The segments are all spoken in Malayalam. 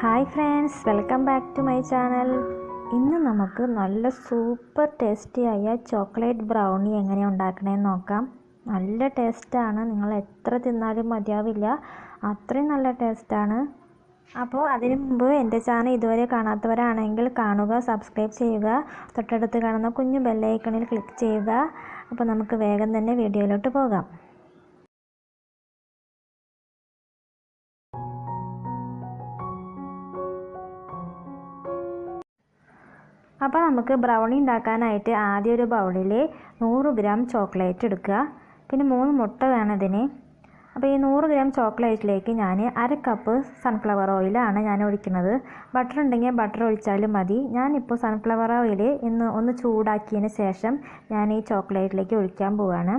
Hi friends welcome back to my channel. ഇന്ന് നമുക്ക് നല്ല സൂപ്പർ ടേസ്റ്റി ആയ ചോക്ലേറ്റ് ബ്രൗണി എങ്ങനെ ഉണ്ടാക്കണമെന്ന് നോക്കാം. നല്ല ടേസ്റ്റാണ്. നിങ്ങൾ എത്ര തിന്നാലും മതിയാവില്ല. അത്രയും നല്ല ടേസ്റ്റാണ്. അപ്പോൾ അതിന് മുമ്പ് എന്റെ ചാനൽ ഇതുവരെ കാണാത്തവരാണെങ്കിൽ കാണുക സബ്സ്ക്രൈബ് ചെയ്യുക തൊട്ടടുത്ത് കാണുന്ന കുഞ്ഞു ബെല്ലൈക്കണിൽ ക്ലിക്ക് ചെയ്യുക. അപ്പോൾ നമുക്ക് വേഗം തന്നെ വീഡിയോയിലോട്ട് പോകാം. അപ്പോൾ നമുക്ക് ബ്രൗണി ഉണ്ടാക്കാനായിട്ട് ആദ്യം ഒരു ബൗളിൽ നൂറ് ഗ്രാം ചോക്ലേറ്റ് എടുക്കുക. പിന്നെ മൂന്ന് മുട്ട വേണം ഇതിന്. അപ്പോൾ ഈ നൂറ് ഗ്രാം ചോക്ലേറ്റിലേക്ക് ഞാൻ അര കപ്പ് സൺഫ്ലവർ ഓയിലാണ് ഞാൻ ഒഴിക്കുന്നത്. ബട്ടർ ഉണ്ടെങ്കിൽ ബട്ടർ ഒഴിച്ചാലും മതി. ഞാനിപ്പോൾ സൺഫ്ലവർ ഓയിൽ ഇന്ന് ഒന്ന് ചൂടാക്കിയതിന് ശേഷം ഞാൻ ഈ ചോക്ലേറ്റിലേക്ക് ഒഴിക്കാൻ പോവുകയാണ്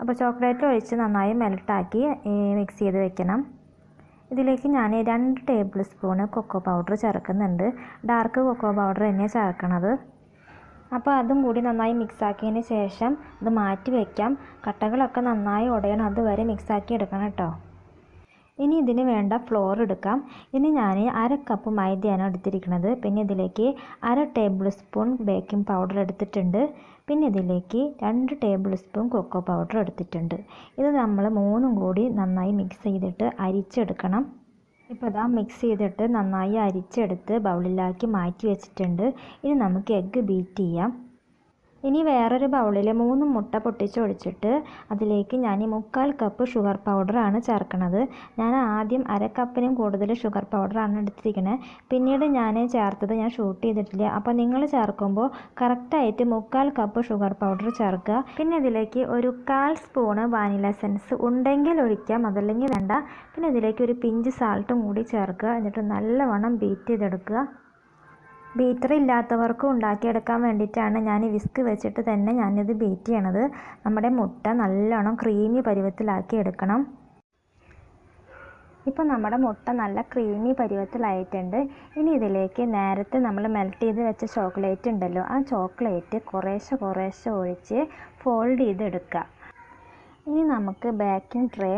അപ്പോൾ ചോക്ലേറ്റ് ഒഴിച്ച് നന്നായി മെൽട്ടാക്കി മിക്സ് ചെയ്ത് വെക്കണം. ഇതിലേക്ക് ഞാൻ രണ്ട് ടേബിൾ സ്പൂണ് കൊക്കോ പൗഡർ ചേർക്കുന്നുണ്ട്. ഡാർക്ക് കൊക്കോ പൗഡർ തന്നെ ചേർക്കണത്. അപ്പോൾ അതും കൂടി നന്നായി മിക്സാക്കിയതിന് ശേഷം ഇത് മാറ്റി വയ്ക്കാം കട്ടകളൊക്കെ നന്നായി ഉടയണം. അതുവരെ മിക്സാക്കി എടുക്കണം കേട്ടോ. ഇനി ഇതിന് വേണ്ട ഫ്ലോർ എടുക്കാം. ഇനി ഞാൻ അര കപ്പ് മൈദയാണ് എടുത്തിരിക്കുന്നത്. പിന്നെ ഇതിലേക്ക് അര ടേബിൾ സ്പൂൺ ബേക്കിംഗ് പൗഡർ എടുത്തിട്ടുണ്ട്. പിന്നെ ഇതിലേക്ക് രണ്ട് ടേബിൾ സ്പൂൺ കൊക്കോ പൗഡർ എടുത്തിട്ടുണ്ട്. ഇത് നമ്മൾ മൂന്നും കൂടി നന്നായി മിക്സ് ചെയ്തിട്ട് അരിച്ചെടുക്കണം. ഇപ്പോൾ ഇതാ മിക്സ് ചെയ്തിട്ട് നന്നായി അരിച്ചെടുത്ത് ബൗളിലാക്കി മാറ്റി വെച്ചിട്ടുണ്ട്. ഇനി നമുക്ക് എഗ്ഗ് ബീറ്റ് ചെയ്യാം. ഇനി വേറൊരു ബൗളിൽ മൂന്ന് മുട്ട പൊട്ടിച്ചൊഴിച്ചിട്ട് അതിലേക്ക് ഞാൻ മുക്കാൽ കപ്പ് ഷുഗർ പൗഡറാണ് ചേർക്കുന്നത് ഞാൻ ആദ്യം അര കപ്പിനും കൂടുതൽ ഷുഗർ പൗഡറാണ് എടുത്തിരിക്കുന്നത് പിന്നീട് ഞാൻ ചേർത്തത് ഞാൻ ഷൂട്ട് ചെയ്തിട്ടില്ല. അപ്പോൾ നിങ്ങൾ ചേർക്കുമ്പോൾ കറക്റ്റായിട്ട് മുക്കാൽ കപ്പ് ഷുഗർ പൗഡർ ചേർക്കുക. പിന്നെ ഇതിലേക്ക് ഒരു കാൽ സ്പൂണ് വാനില എസൻസ് ഉണ്ടെങ്കിൽ ഒഴിക്കാം അതല്ലെങ്കിൽ വേണ്ട. പിന്നെ ഇതിലേക്ക് ഒരു പിഞ്ച് സാൾട്ടും കൂടി ചേർക്കുക. എന്നിട്ട് നല്ലവണ്ണം ബീറ്റ് ചെയ്തെടുക്കുക. ബീറ്റർ ഇല്ലാത്തവർക്കും ഉണ്ടാക്കിയെടുക്കാൻ വേണ്ടിയിട്ടാണ് ഞാൻ ഈ വിസ്ക് വെച്ചിട്ട് തന്നെ ഞാനിത് ബീറ്റ് ചെയ്യണത്. നമ്മുടെ മുട്ട നല്ലോണം ക്രീമി പരുവത്തിലാക്കി എടുക്കണം. ഇപ്പോൾ നമ്മുടെ മുട്ട നല്ല ക്രീമി പരുവത്തിലായിട്ടുണ്ട്. ഇനി ഇതിലേക്ക് നേരത്തെ നമ്മൾ മെൽറ്റ് ചെയ്ത് വെച്ച ചോക്ലേറ്റ് ഉണ്ടല്ലോ ആ ചോക്ലേറ്റ് കുറേശ്ശെ കുറേശ്ശെ ഒഴിച്ച് ഫോൾഡ് ചെയ്തെടുക്കുക. ഇനി നമുക്ക് ബേക്കിംഗ് ട്രേ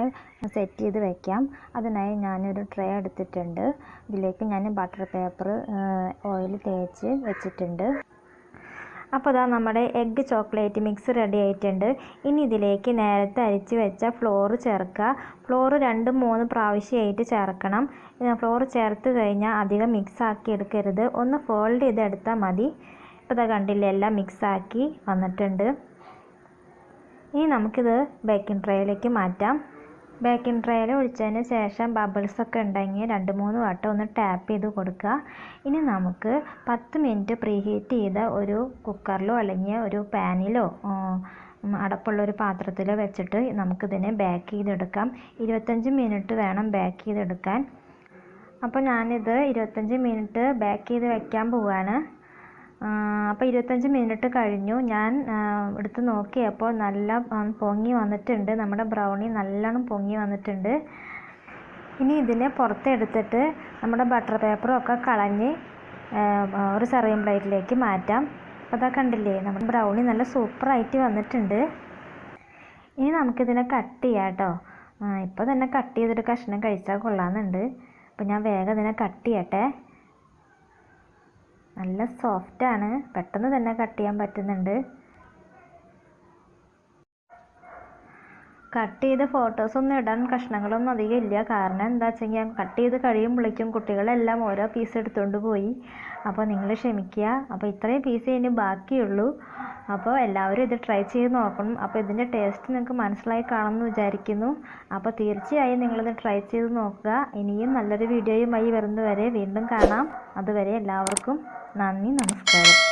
സെറ്റ് ചെയ്ത് വെക്കാം. അതിനായി ഞാനൊരു ട്രേ എടുത്തിട്ടുണ്ട്. ഇതിലേക്ക് ഞാൻ ബട്ടർ പേപ്പർ ഓയിൽ തേച്ച് വെച്ചിട്ടുണ്ട്. അപ്പോൾ അതാ നമ്മുടെ എഗ്ഗ് ചോക്ലേറ്റ് മിക്സ് റെഡി ആയിട്ടുണ്ട്. ഇനി ഇതിലേക്ക് നേരത്തെ അരിച്ച് വെച്ച ഫ്ലോർ ചേർക്കുക. ഫ്ലോർ രണ്ട് മൂന്ന് പ്രാവശ്യമായിട്ട് ചേർക്കണം. ഫ്ലോർ ചേർത്ത് കഴിഞ്ഞാൽ അധികം മിക്സ് ആക്കി എടുക്കരുത്. ഒന്ന് ഫോൾഡ് ചെയ്തെടുത്താൽ മതി. ഇപ്പോൾ ഇതാ കണ്ടില്ലേ എല്ലാം മിക്സാക്കി വന്നിട്ടുണ്ട്. ഇനി നമുക്കിത് ബേക്കിംഗ് ട്രേയിലേക്ക് മാറ്റാം. ബേക്കിംഗ് ട്രേയിൽ ഒഴിച്ചതിന് ശേഷം ബബിൾസ് ഒക്കെ ഉണ്ടെങ്കിൽ രണ്ട് മൂന്ന് വട്ടം ഒന്ന് ടാപ്പ് ചെയ്ത് കൊടുക്കുക. ഇനി നമുക്ക് പത്ത് മിനിറ്റ് പ്രീ ഹീറ്റ് ചെയ്ത ഒരു കുക്കറിലോ അല്ലെങ്കിൽ ഒരു പാനിലോ അടപ്പുള്ള ഒരു പാത്രത്തിൽ വെച്ചിട്ട് നമുക്കിതിനെ ബേക്ക് ചെയ്തെടുക്കാം. ഇരുപത്തഞ്ച് മിനിറ്റ് വേണം ബേക്ക് ചെയ്തെടുക്കാൻ. അപ്പോൾ ഞാനിത് ഇരുപത്തഞ്ച് മിനിറ്റ് ബേക്ക് ചെയ്ത് വെക്കാൻ പോവുകയാണ് അപ്പോൾ ഇരുപത്തഞ്ച് മിനിറ്റ് കഴിഞ്ഞു. ഞാൻ എടുത്ത് നോക്കിയപ്പോൾ നല്ല പൊങ്ങി വന്നിട്ടുണ്ട്. നമ്മുടെ ബ്രൗണി നല്ലോണം പൊങ്ങി വന്നിട്ടുണ്ട്. ഇനി ഇതിനെ പുറത്തെടുത്തിട്ട് നമ്മുടെ ബട്ടർ പേപ്പറും ഒക്കെ കളഞ്ഞ് ഒരു സെറിയം പ്ലേറ്റിലേക്ക് മാറ്റാം. അപ്പോൾ അതാ കണ്ടില്ലേ നമ്മുടെ ബ്രൗണി നല്ല സൂപ്പറായിട്ട് വന്നിട്ടുണ്ട്. ഇനി നമുക്കിതിനെ കട്ട് ചെയ്യാം കേട്ടോ ഇപ്പോൾ തന്നെ കട്ട് ചെയ്തിട്ട് കഷ്ണം കഴിച്ചാൽ കൊള്ളാമെന്നുണ്ട്. അപ്പോൾ ഞാൻ വേഗം ഇതിനെ കട്ട് ചെയ്യട്ടെ. നല്ല സോഫ്റ്റാണ് പെട്ടെന്ന് തന്നെ കട്ട് ചെയ്യാൻ പറ്റുന്നുണ്ട്. കട്ട് ചെയ്ത ഫോട്ടോസൊന്നും ഇടാൻ കഷ്ണങ്ങളൊന്നും അധികം ഇല്ല. കാരണം എന്താ വെച്ചെങ്കിൽ കട്ട് ചെയ്ത് കഴിയുമ്പോഴേക്കും കുട്ടികളെല്ലാം ഓരോ പീസ് എടുത്തുകൊണ്ട് പോയി. അപ്പോൾ നിങ്ങൾ ക്ഷമിക്കുക അപ്പോൾ ഇത്രയും പീസ് ഇനി ബാക്കിയുള്ളൂ. അപ്പോൾ എല്ലാവരും ഇത് ട്രൈ ചെയ്ത് നോക്കണം. അപ്പോൾ ഇതിന്റെ ടേസ്റ്റ് നിങ്ങൾക്ക് മനസ്സിലായി കാണുമെന്ന് വിചാരിക്കുന്നു. അപ്പോൾ തീർച്ചയായും നിങ്ങളിത് ട്രൈ ചെയ്ത് നോക്കുക. ഇനിയും നല്ലൊരു വീഡിയോയുമായി വരുന്നതുവരെ വീണ്ടും കാണാം. അതുവരെ എല്ലാവർക്കും നന്ദി നമസ്കാരം.